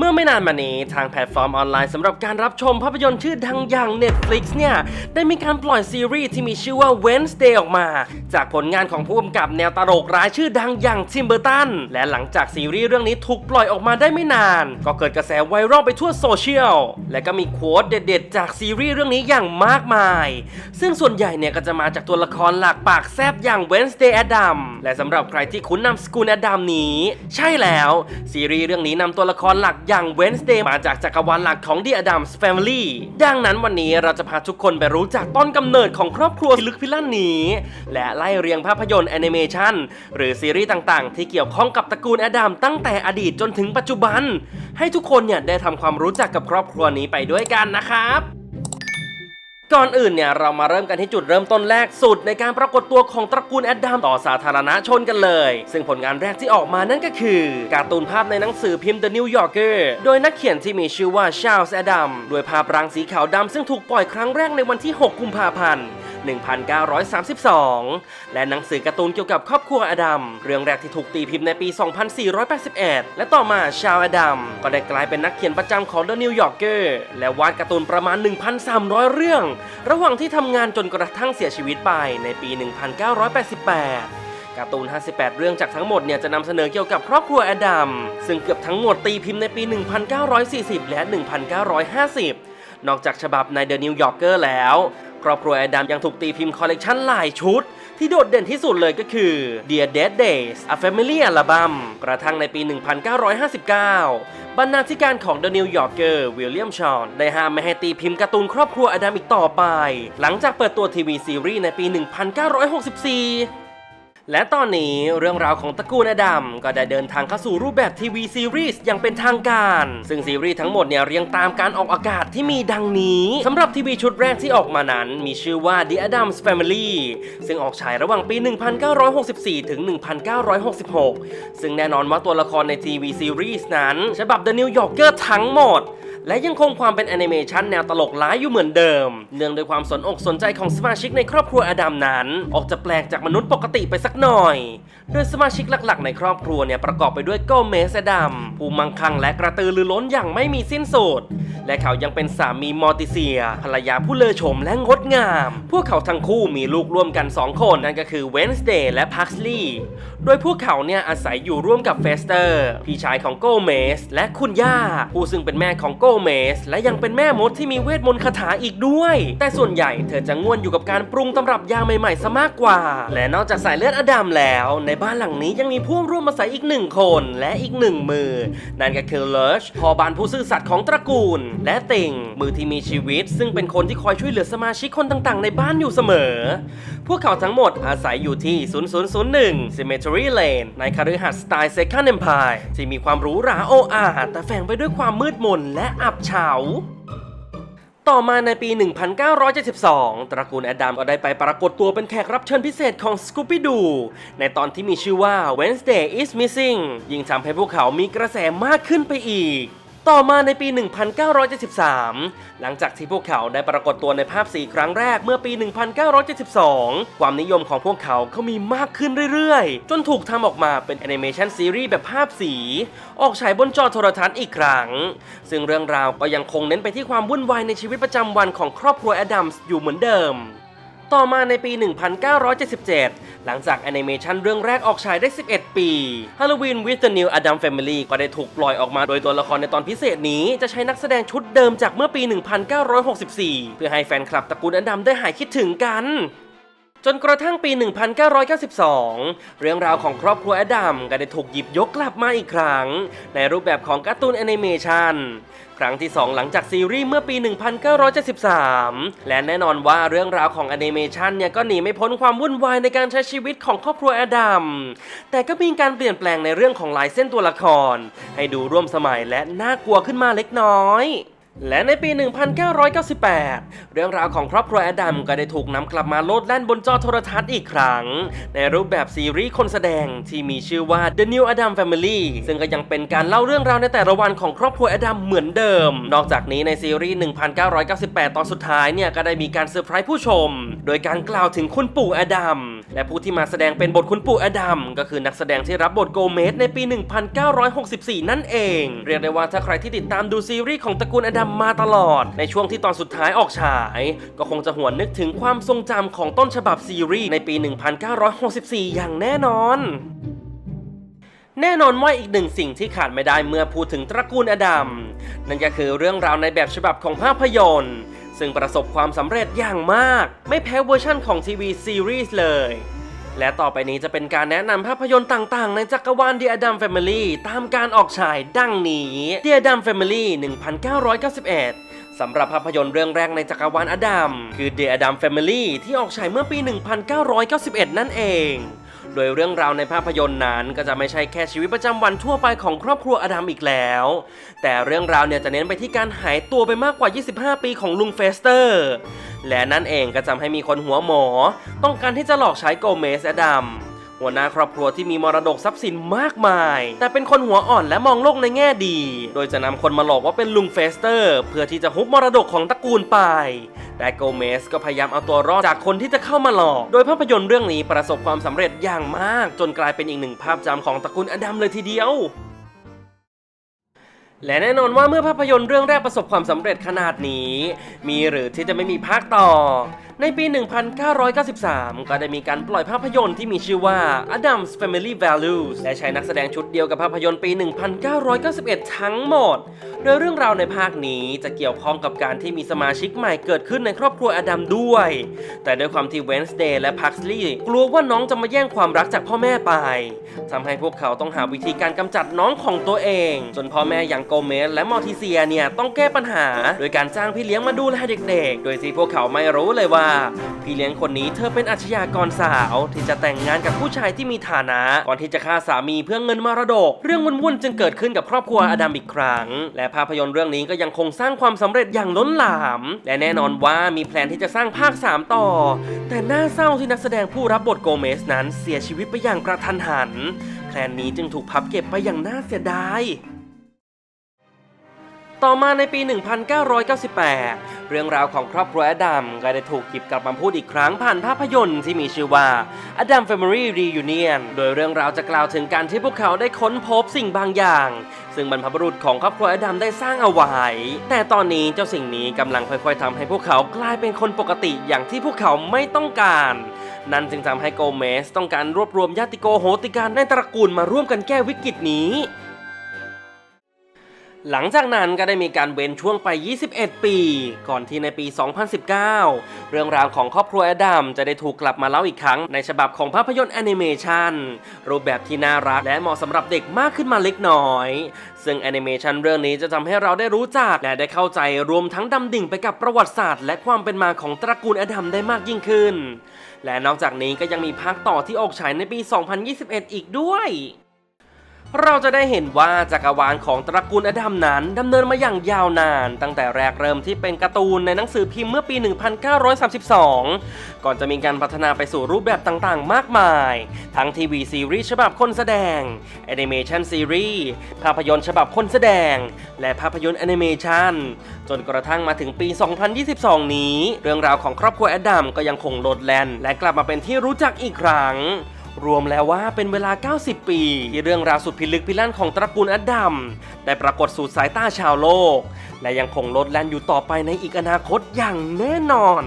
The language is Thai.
เมื่อไม่นานมานี้ทางแพลตฟอร์มออนไลน์สำหรับการรับชมภาพยนตร์ชื่อดังอย่าง Netflix เนี่ย ได้มีการปล่อยซีรีส์ที่มีชื่อว่า Wednesday ออกมา จากผลงานของผู้กำกับแนวตลกร้ายชื่อดังอย่างทิมเบอร์ตัน และหลังจากซีรีส์เรื่องนี้ถูกปล่อยออกมาได้ไม่นาน ก็เกิดกระแสไวรัลไปทั่วโซเชียล และก็มีโค้ดเด็ดๆ จากซีรีส์เรื่องนี้อย่างมากมาย ซึ่งส่วนใหญ่เนี่ยก็จะมาจากตัวละครหลักปากแซบอย่าง Wednesday Adam และสำหรับใครที่คุ้นนามสกุล Adam นี้ ใช่แล้ว ซีรีส์เรื่องนี้นำตัวละครหลักอย่าง Wednesday มาจากจักรวาลหลักของ The Addams Family ดังนั้นวันนี้เราจะพาทุกคนไปรู้จักต้นกำเนิดของครอบครัวลึกพิลั่นนี้ และไล่เรียงภาพยนตร์แอนิเมชันหรือซีรีส์ต่างๆ ที่เกี่ยวข้องกับตระกูลอดัมตั้งแต่อดีตจนถึงปัจจุบัน ให้ทุกคนเนี่ยได้ทำความรู้จักกับครอบครัวนี้ไปด้วยกันนะครับ ก่อนอื่นเนี่ยเรามาเริ่มกันที่จุดเริ่มต้นแรกสุดในการปรากฏตัวของตระกูลแอดดัมต่อสาธารณชนกันเลย ซึ่งผลงานแรกที่ออกมานั่นก็คือ การ์ตูนภาพในหนังสือพิมพ์ The New Yorker โดยนักเขียนที่มีชื่อว่าชาลส์แอดัมด้วยภาพรางสีขาวดำซึ่งถูกปล่อยครั้งแรกในวันที่ 6 กุมภาพันธ์ 1932 และหนังสือการ์ตูนเกี่ยวกับครอบครัวอดัม เรื่องแรกที่ถูกตีพิมพ์ในปี 2481 และต่อมาชาวอดัม ก็ได้กลายเป็นนักเขียนประจำของ The New Yorker และวาดการ์ตูนประมาณ 1,300 เรื่อง ระหว่างที่ทำงานจนกระทั่งเสียชีวิตไปในปี 1988การ์ตูน 58 เรื่องจากทั้งหมดเนี่ยจะนำเสนอเกี่ยวกับครอบครัวอดัม ซึ่งเกือบทั้งหมดตีพิมพ์ในปี 1940 และ 1950 นอกจากฉบับใน The New Yorker แล้ว ครอบครัวแอดัมยังถูกตีพิมพ์คอลเลกชันหลายชุด ที่โดดเด่นที่สุดเลยก็คือ Dear Dead Days A Family Album กระทั่งในปี 1959 บรรณาธิการของ The New Yorker วิลเลียมชอนได้ห้ามไม่ให้ตีพิมพ์การ์ตูนครอบครัวอดัมอีกต่อไป หลังจากเปิดตัวทีวีซีรีส์ในปี 1964 และตอนนี้เรื่องราวของตระกูลอดัมก็ได้เดินทางเข้าสู่รูปแบบทีวีซีรีส์อย่างเป็นทางการ ซึ่งซีรีส์ทั้งหมดเนี่ยเรียงตามการออกอากาศที่มีดังนี้สำหรับทีวีชุดแรกที่ออกมานั้น มีชื่อว่า The Addams Family ซึ่งออกฉายระหว่างปี 1964 ถึง 1966 ซึ่งแน่นอนว่าตัวละครในทีวีซีรีส์นั้นฉบับ The New Yorker ทั้งหมด และยังคงความเป็นแอนิเมชันแนวตลกร้ายอยู่เหมือนเดิม เนื่องด้วยความสนอกสนใจของสมาชิกในครอบครัวอดัมนั้น ออกจะแปลกจากมนุษย์ปกติไปสักหน่อย โดยสมาชิกหลักๆ ในครอบครัวเนี่ยประกอบไปด้วยโกเมสอดัมผู้มั่งคั่งและกระตือรือร้นอย่างไม่มีสิ้นสุด และเขายังเป็นสามีมอร์ติเซีย ภรรยาผู้เลอโฉมและงดงาม พวกเขาทั้งคู่มีลูกร่วมกัน 2 คนนั่นก็คือเวนสเดย์และพักลีย์โดยพวกเขาเนี่ยอาศัยอยู่ร่วมกับเฟสเตอร์ พี่ชายของโกเมสและคุณย่า ผู้ซึ่งเป็นแม่ของโกเมสและยังเป็นแม่มดที่มีเวทมนต์คาถาอีกด้วย แต่ส่วนใหญ่เธอจะง่วนอยู่กับการปรุงตำรับยาใหม่ๆซะมากกว่า และนอกจากสายเลือดอดัมแล้ว ในบ้านหลังนี้ยังมีผู้ร่วมอาศัยอีกหนึ่งคนและอีกหนึ่งมือ นั่นก็คือเลิชพอบานผู้ซื่อสัตย์ของตระกูล และติงมือที่มีชีวิต ซึ่งเป็นคนที่คอยช่วยเหลือสมาชิกคนต่างๆ ในบ้านอยู่เสมอ พวกเขาทั้งหมดอาศัยอยู่ที่ 0001 Cemetery Lane ในคฤหาสน์สไตล์ Second Empire ที่มีความหรูหราโอ้อาแต่แฝงไปด้วยความมืดมนและอับเฉาต่อมาในปี 1972 ตระกูลแอดัมก็ได้ไปปรากฏตัวเป็นแขกรับเชิญพิเศษของ Scooby Doo ในตอนที่มีชื่อว่า Wednesday is Missing ยิ่งทำให้พวกเขามีกระแสมากขึ้นไปอีก ต่อมาในปี 1973 หลังจากที่พวกเขาได้ปรากฏตัวในภาพสีครั้งแรกเมื่อปี 1972 ความนิยมของพวกเขาก็มีมากขึ้นเรื่อยๆ จนถูกทำออกมาเป็นแอนิเมชันซีรีส์แบบภาพสี ออกฉายบนจอโทรทัศน์อีกครั้ง ซึ่งเรื่องราวก็ยังคงเน้นไปที่ความวุ่นวายในชีวิตประจำวันของครอบครัวแอดัมส์อยู่เหมือนเดิม ต่อมาในปี 1977 หลังจากแอนิเมชันเรื่องแรกออกฉายได้ 11 ปี Halloween with the New Adam Family ก็ได้ถูกปล่อยออกมาโดยตัวละครในตอนพิเศษนี้ จะใช้นักแสดงชุดเดิมจากเมื่อปี 1964 เพื่อให้แฟนคลับตระกูลอดัมได้หายคิดถึงกัน จนกระทั่งปี 1992 เรื่องราวของครอบครัวแอดัมก็ได้ถูกหยิบยกกลับมาอีกครั้ง ในรูปแบบของการ์ตูนแอนิเมชันครั้งที่ 2 หลังจากซีรีส์เมื่อปี 1973 และแน่นอนว่าเรื่องราวของแอนิเมชันเนี่ยก็หนีไม่พ้นความวุ่นวายในการใช้ชีวิตของครอบครัวแอดัม แต่ก็มีการเปลี่ยนแปลงในเรื่องของลายเส้นตัวละคร ให้ดูร่วมสมัยและน่ากลัวขึ้นมาเล็กน้อย และในปี 1998 เรื่องราวของครอบครัวแอดัมก็ได้ถูกนำกลับมาโลดแล่นบนจอโทรทัศน์อีกครั้ง ในรูปแบบซีรีส์คนแสดงที่มีชื่อว่า The New Adam Family ซึ่งก็ยังเป็นการเล่าเรื่องราวในแต่ละวันของครอบครัวแอดัมเหมือนเดิม นอกจากนี้ในซีรีส์ 1998 ตอนสุดท้ายเนี่ยก็ได้มีการเซอร์ไพรส์ผู้ชม โดยการกล่าวถึงคุณปู่แอดัม และผู้ที่มาแสดงเป็นบทคุณปู่อดัมก็คือนักแสดงที่รับบทโกเมสในปี 1964 นั่นเอง เรียกได้ว่าถ้าใครที่ติดตามดูซีรีส์ของตระกูลอดัมมาตลอด ในช่วงที่ตอนสุดท้ายออกฉาย ก็คงจะหวนนึกถึงความทรงจำของต้นฉบับซีรีส์ในปี 1964 อย่างแน่นอนแน่นอนว่าอีกหนึ่งสิ่งที่ขาดไม่ได้เมื่อพูดถึงตระกูลอดัมนั่นก็คือเรื่องราวในแบบฉบับของภาพยนตร์ ซึ่งประสบความสำเร็จอย่างมาก ไม่แพ้เวอร์ชั่นของทีวีซีรีส์เลย และต่อไปนี้จะเป็นการแนะนำภาพยนตร์ต่างๆ ในจักรวาล The Adam Family ตามการออกฉายดังนี้ The Adam Family 1991 สำหรับภาพยนตร์เรื่องแรกในจักรวาลอดัมคือ The Adam Family ที่ออกฉายเมื่อปี 1991 นั่นเอง โดยเรื่องราวในภาพยนตร์นั้นก็จะไม่ใช่แค่ชีวิตประจำวันทั่วไปของครอบครัวอดัมอีกแล้ว แต่เรื่องราวเนี่ยจะเน้นไปที่การหายตัวไปมากกว่า 25 ปีของลุงเฟสเตอร์ และนั่นเองก็ทำให้มีคนหัวหมอ ต้องการที่จะหลอกใช้โกเมสอดัมหัวหน้าครอบครัวที่มีมรดกทรัพย์สินมากมาย แต่เป็นคนหัวอ่อนและมองโลกในแง่ดี โดยจะนำคนมาหลอกว่าเป็นลุงเฟสเตอร์ เพื่อที่จะฮุบมรดกของตระกูลไป แต่โกเมสก็พยายามเอาตัวรอดจากคนที่จะเข้ามาหลอก โดยภาพยนตร์เรื่องนี้ประสบความสำเร็จอย่างมาก จนกลายเป็นอีกหนึ่งภาพจำของตระกูลอดัมเลยทีเดียวและแน่นอนว่าเมื่อภาพยนตร์เรื่องแรกประสบความสำเร็จขนาดนี้ มีหรือที่จะไม่มีภาคต่อ ในปี 1993 ก็ได้มีการปล่อยภาพยนตร์ที่มีชื่อว่า Adam's Family Values และใช้นักแสดงชุดเดียวกับภาพยนตร์ปี 1991 ทั้งหมด โดยเรื่องราวในภาคนี้จะเกี่ยวข้องกับการที่มีสมาชิกใหม่เกิดขึ้นในครอบครัวอดัมด้วย แต่ด้วยความที่เวนส์เดย์และพักสลีย์กลัวว่าน้องจะมาแย่งความรักจากพ่อแม่ไปทำให้พวกเขาต้องหาวิธีการกำจัดน้องของตัวเอง จนพ่อแม่อย่างโกเมสและมอร์ทิเซียเนี่ยต้องแก้ปัญหา โดยการจ้างพี่เลี้ยงมาดูแลเด็กๆ โดยที่พวกเขาไม่รู้เลยว่าพี่เลี้ยงคนนี้เธอเป็นอาชญากรสาวที่จะแต่งงานกับผู้ชายที่มีฐานะ ก่อนที่จะฆ่าสามีเพื่อเงินมรดก เรื่องวุ่นๆจึงเกิดขึ้นกับครอบครัวอดัมอีกครั้ง และภาพยนตร์เรื่องนี้ก็ยังคงสร้างความสำเร็จอย่างล้นหลาม และแน่นอนว่ามีแพลนที่จะสร้างภาค 3 ต่อ แต่น่าเศร้าที่นักแสดงผู้รับบทโกเมสนั้นเสียชีวิตไปอย่างกระทันหัน แพลนนี้จึงถูกพับเก็บไปอย่างน่าเสียดาย ต่อมาในปี 1998 เรื่องราวของครอบครัวอดัมก็ได้ถูกหยิบกลับมาพูดอีกครั้งผ่านภาพยนตร์ที่มีชื่อว่า Adam Family Reunion โดยเรื่องราวจะกล่าวถึงการที่พวกเขาได้ค้นพบสิ่งบางอย่าง ซึ่งบรรพบุรุษของครอบครัวอดัมได้สร้างเอาไว้ แต่ตอนนี้เจ้าสิ่งนี้กำลังค่อยๆทำให้พวกเขากลายเป็นคนปกติอย่างที่พวกเขาไม่ต้องการนั่นจึงทำให้โกเมสต้องการรวบรวมญาติโกโหติการในตระกูลมาร่วมกันแก้วิกฤตนี้ หลังจากนั้นก็ได้มีการเว้นช่วงไป 21 ปี ก่อนที่ในปี 2019 เรื่องราวของครอบครัวอดัมจะได้ถูกกลับมาเล่าอีกครั้งในฉบับของภาพยนตร์แอนิเมชันรูปแบบที่น่ารักและเหมาะสำหรับเด็กมากขึ้นมาเล็กน้อย ซึ่งแอนิเมชันเรื่องนี้จะทำให้เราได้รู้จักและได้เข้าใจรวมทั้งดำดิ่งไปกับประวัติศาสตร์ และความเป็นมาของตระกูลอดัมได้มากยิ่งขึ้น และนอกจากนี้ก็ยังมีภาคต่อที่ออกฉายในปี 2021 อีกด้วย เราจะได้เห็นว่าจักรวาลของตระกูลอดัมนั้นดำเนินมาอย่างยาวนาน ตั้งแต่แรกเริ่มที่เป็นการ์ตูนในหนังสือพิมพ์เมื่อปี 1932 ก่อนจะมีการพัฒนาไปสู่รูปแบบต่างๆ มากมาย ทั้งทีวีซีรีส์ฉบับคนแสดงแอนิเมชันซีรีส์ภาพยนตร์ฉบับคนแสดง และภาพยนตร์แอนิเมชันจนกระทั่งมาถึงปี 2022 นี้ เรื่องราวของครอบครัวอดัมก็ยังคงโลดแล่นและกลับมาเป็นที่รู้จักอีกครั้ง รวมแล้วว่าเป็นเวลา 90 ปี ที่เรื่องราวสุดพิลึกพิลั่นของตระกูลอดัมได้ปรากฏสู่สายตาชาวโลก และยังคงลดแล่นอยู่ต่อไปในอีกอนาคตอย่างแน่นอน